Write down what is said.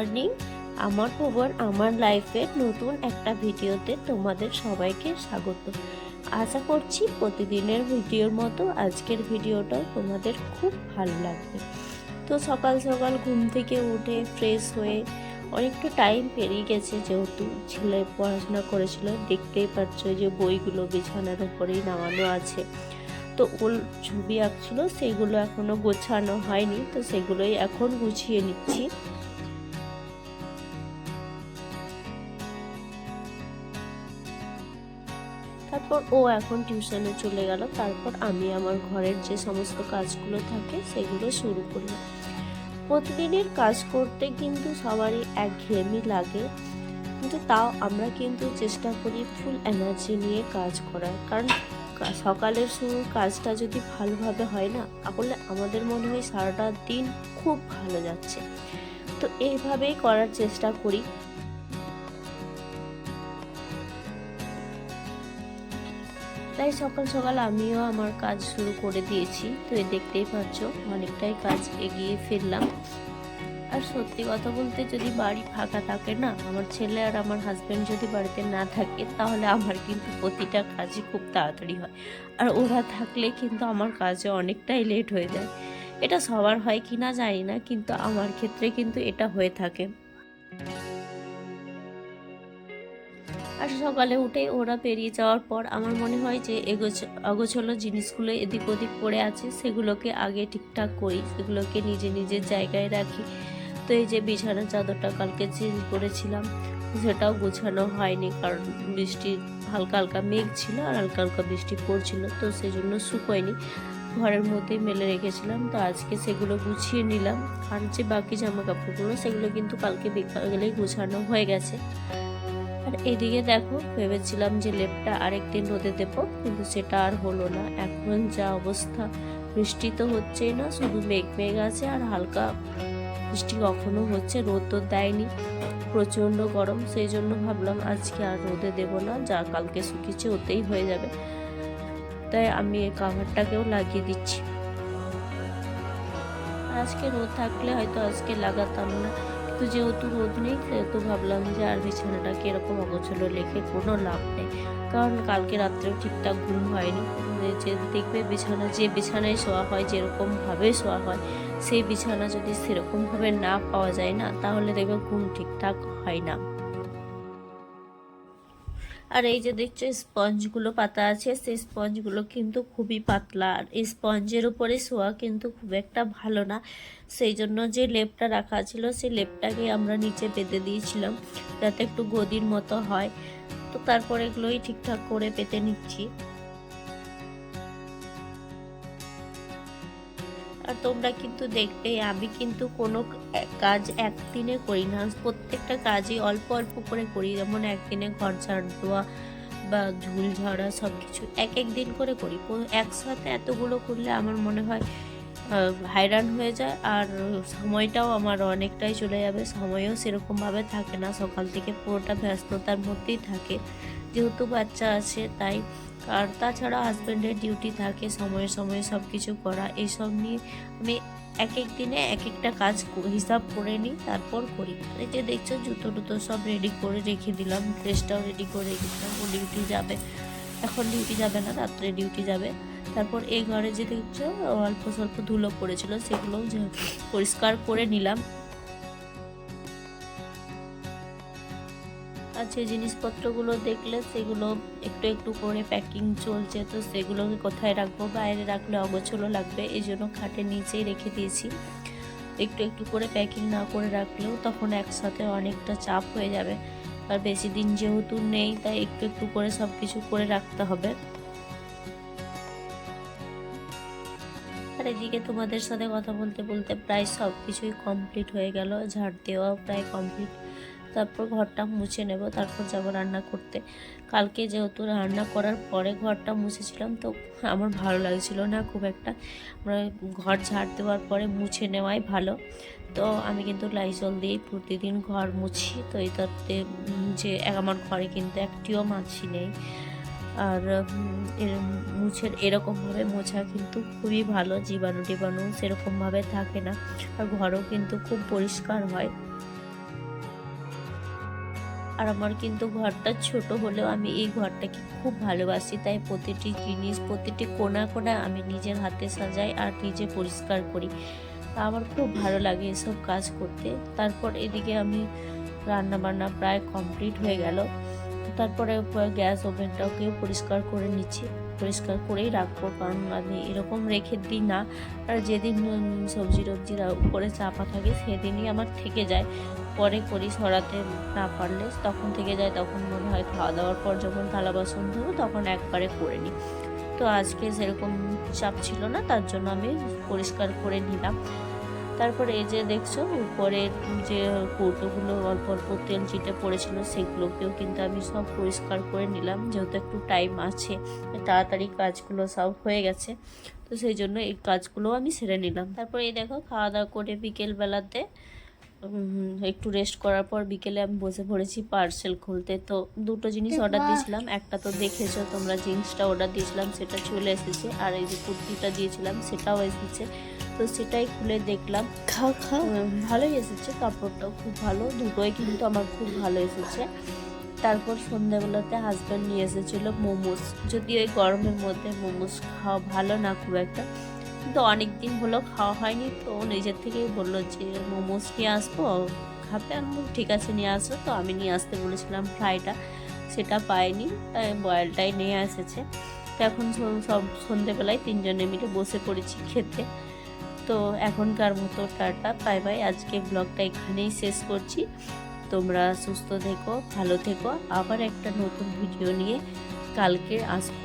Morning আমার খবর আমার লাইফের নতুন একটা ভিডিওতে তোমাদের সবাইকে স্বাগত। আশা করছি প্রতিদিনের ভিডিওর মতো আজকের ভিডিওটা তোমাদের খুব ভালো লাগবে। তো সকাল সকাল ঘুম থেকে উঠে ফ্রেশ হয়ে অনেকটা টাইম পেরিয়ে গেছে, যেহেতু ছেলে পড়াশোনা করেছিল, দেখতেই পাচ্ছ যে বইগুলো বিছানার উপরেই নামানো আছে। তো ওর ছবি আঁকছিল, সেগুলো এখনও গোছানো হয়নি, তো সেগুলোই এখন গুছিয়ে নিচ্ছি। তারপর ও এখন টিউশনে চলে গেল। তারপর আমি আমার ঘরের যে সমস্ত কাজগুলো থাকে সেগুলো শুরু করলাম। প্রতিদিনের কাজ করতে কিন্তু সবারই একঘেয়েমি লাগে। কিন্তু তাও আমরা কিন্তু চেষ্টা করি ফুল এনার্জি নিয়ে কাজ করার। কারণ সকালের শুরুর কাজটা যদি ভালোভাবে হয় না, তাহলে আমাদের মনে হয় সারাটা দিন খুব ভালো যাচ্ছে। তো এইভাবেই করার চেষ্টা করি। তাই সকাল সকাল আমিও আমার কাজ শুরু করে দিয়েছি। তো এই দেখতেই পাচ্ছ, অনেকটাই কাজ এগিয়ে ফিরলাম। আর সত্যি কথা বলতে যদি বাড়ি ফাঁকা থাকে না, আমার ছেলে আর আমার হাজব্যান্ড যদি বাড়িতে না থাকে, তাহলে আমার কিন্তু প্রতিটা কাজই খুব তাড়াতাড়ি হয়। আর ওরা থাকলে কিন্তু আমার কাজে অনেকটাই লেট হয়ে যায়। এটা সবার হয় কি না জানি না, কিন্তু আমার ক্ষেত্রে কিন্তু এটা হয়ে থাকে। সকালে উঠে ওরা পেরিয়ে যাওয়ার পর আমার মনে হয় যে অগোছলো জিনিসগুলো এদিক ওদিক পড়ে আছে, সেগুলোকে আগে ঠিকঠাক করি সেগুলোকে নিজে নিজের জায়গায় রাখি। তো এই যে বিছানার চাদরটা কালকে চেঞ্জ করেছিলাম, সেটাও গোছানো হয়নি কারণ বৃষ্টি, হালকা হালকা মেঘ ছিল আর হালকা হালকা বৃষ্টি পড়ছিল, তো সেই জন্য শুকোয়নি। ঘরের মধ্যেই মেলে রেখেছিলাম, তো আজকে সেগুলো গুছিয়ে নিলাম। আর যে বাকি জামা কাপড়গুলো সেগুলো কিন্তু কালকে বিকালেই গোছানো হয়ে গেছে। আর এদিকে দেখো, ভেবেছিলাম যে লেপটা আরেকদিন রোদে দেবো, কিন্তু সেটা আর হলো না। এখন যা অবস্থা, বৃষ্টি তো হচ্ছেই না, শুধু মেঘ মেঘ আছে আর হালকা বৃষ্টি কখনো হচ্ছে, রোদ তো দেয়নি। প্রচণ্ড গরম, সেই জন্য ভাবলাম আজকে আর রোদে দেবো না, যা কালকে শুকিয়েছে ওতেই হয়ে যাবে। তাই আমি এই কাভারটাকেও লাগিয়ে দিচ্ছি। আজকে রোদ থাকলে হয়তো আজকে লাগাতাম না। কিন্তু যেহেতু রোদ নেই সেহেতু ভাবলাম যে আর বিছানাটাকে এরকম অগোছলো লেখে কোনো লাভ নেই। কারণ কালকে রাত্রেও ঠিকঠাক ঘুম হয়নি। যে দেখবে বিছানা, যে বিছানায় শোয়া হয়, যেরকমভাবে শোয়া হয়, সেই বিছানা যদি সেরকমভাবে না পাওয়া যায় না, তাহলে দেখবে ঘুম ঠিকঠাক হয় না। আর এই যে দেখছ, স্পঞ্জগুলো পাতা আছে, সেই স্পঞ্জগুলো কিন্তু খুবই পাতলা। আর স্পঞ্জের উপরে শোয়া কিন্তু খুব একটা ভালো না। সেই জন্য যে লেপটা রাখা ছিল, সেই লেপটাকে আমরা নিচে পেতে দিয়েছিলাম, যাতে একটু গদির মতো হয়। তো তারপর এগুলোই ঠিকঠাক করে পেতে নিচ্ছি। তোমরা কিন্তু দেখবে আমি কিন্তু কোনো কাজ একদিনে করি না। প্রত্যেকটা কাজই অল্প অল্প করে করি যেমন একদিনে ঘর ঝাড় দেওয়া বা ঝুল ঝাড়া সব কিছু এক এক দিন করে করি। একসাথে এতগুলো করলে আমার মনে হয় আহ, হায়রান হয়ে যায় আর সময়টাও আমার অনেকটাই চলে যাবে। সময়ও সেরকমভাবে থাকে না সকাল থেকে পুরোটা ব্যস্ততার মধ্যেই থাকে। যেহেতু বাচ্চা আছে, তাই আর তাছাড়া হাজব্যান্ডের ডিউটি থাকে, সময়ে সময়ে সব কিছু করা এইসব নিয়ে আমি এক এক দিনে এক একটা কাজ হিসাব করে নিই, তারপর করি। এই যে দেখছ জুতো টুতো সব রেডি করে রেখে দিলাম ড্রেসটাও রেডি করে রেখে দিলাম, ও ডিউটি যাবে। এখন ডিউটি যাবে না, রাত্রে ডিউটি যাবে। তারপর এই ঘরে যে দেখছ অল্প স্বল্প ধুলো পড়েছিল, সেগুলোও পরিষ্কার করে নিলাম। আর যে জিনিসপত্রগুলো দেখলে সেগুলো একটু একটু করে প্যাকিং চলছে, তো সেগুলোকে কোথায় রাখব? বাইরে রাখলে অগোছলো লাগবে, এই জন্য খাটের নিচেই রেখে দিয়েছি। একটু একটু করে প্যাকিং না করে রাখলেও তখন একসাথে অনেকটা চাপ হয়ে যাবে। আর বেশি দিন যেহেতু নেই, তাই একটু একটু করে সব কিছু করে রাখতে হবে। আর এদিকে তোমাদের সাথে কথা বলতে বলতে প্রায় সব কিছুই কমপ্লিট হয়ে গেল, ঝাড় দেওয়াও প্রায় কমপ্লিট তারপর ঘরটা মুছে নেব, তারপর যাব রান্না করতে। কালকে যেহেতু রান্না করার পরে ঘরটা মুছেছিলাম, তো আমার ভালো লাগছিল না খুব একটা। আমরা ঘর ঝাড় দেওয়ার পরে মুছে নেওয়াই ভালো। তো আমি কিন্তু লাইজল দিয়েই প্রতিদিন ঘর মুছি, তো এটাতে যে আমার ঘরে কিন্তু একটিও মাছি নেই। আর এর মুছের এরকমভাবে মোছা কিন্তু খুবই ভালো জীবাণু টিবাণু সেরকমভাবে থাকে না। আর ঘরও কিন্তু খুব পরিষ্কার হয়। আর আমার কিন্তু ঘরটা ছোট হলেও আমি এই ঘরটাকে খুব ভালোবাসি। তাই প্রতিটি জিনিস, প্রতিটি কোনা কোনা আমি নিজের হাতে সাজাই আর নিজে পরিষ্কার করি। তা আমার খুব ভালো লাগে এসব কাজ করতে। তারপর এদিকে আমি রান্না বান্না প্রায় কমপ্লিট হয়ে গেল। তারপরে গ্যাস ওভেনটাকেও পরিষ্কার করে নিচ্ছি। পরিষ্কার করেই রাখব, কারণ আমি এরকম রেখে দিই না। আর যেদিন সবজি টবজির উপরে চাপা থাকে, সেদিনই আমার থেকে যায়। পরে করি সরাতে না পারলে, তখন থেকে যায়, তখন মনে হয় খাওয়া দাওয়ার পর যখন থালা বাসন ধরবো তখন একবারে করে নিই। তো আজকে সেরকম চাপ ছিল না, তার জন্য আমি পরিষ্কার করে নিলাম। তারপরে এই যে দেখছ উপরের যে কৌটোগুলো অল্প অল্প তেল চিটে পড়েছিল সেগুলোকেও কিন্তু আমি সব পরিষ্কার করে নিলাম যেহেতু একটু টাইম আছে তাড়াতাড়ি কাজগুলো সব হয়ে গেছে তো সেই জন্য এই কাজগুলো আমি সেরে নিলাম। তারপরে এই দেখো খাওয়া দাওয়া করে বিকেল বেলাতে একটু রেস্ট করার পর বিকেলে আমি বসে পড়েছি পার্সেল খুলতে তো দুটো জিনিস অর্ডার দিয়েছিলাম একটা তো দেখেছ তোমরা জিন্সটা অর্ডার দিয়েছিলাম সেটা চলে এসেছে আর এই যে কুর্তিটা দিয়েছিলাম সেটাও এসেছে। তো সেটাই খুলে দেখলাম। খাও খাও। ভালোই এসেছে কাপড়টাও খুব ভালো দুটোই কিন্তু আমার খুব ভালো এসেছে। তারপর সন্ধ্যাবেলাতে হাজব্যান্ড নিয়ে এসেছিল মোমোস। যদি ওই গরমের মধ্যে মোমোস খাওয়া ভালো না খুব একটা। কিন্তু অনেক দিন হলো খাওয়া হয়নি তো নিজের থেকেই বলল যে মোমোস নিয়ে আসব খাবে? আমি ঠিক আছে নিয়ে আসব তো আমি নিয়ে আসতে বলেছিলাম ফ্রাইটা সেটা পাইনি তাই বয়েলটাই নিয়ে এসেছে। তো এখন সব- সব সন্ধেবেলায় তিনজনে মিলে বসে পড়েছি খেতে। তো এখনকার মতো টাটা, বাই বাই। আজকে ব্লগটা এখানেই শেষ করছি। তোমরা সুস্থ থেকো, ভালো থেকো। আবার একটা নতুন ভিডিও নিয়ে কালকে আসব।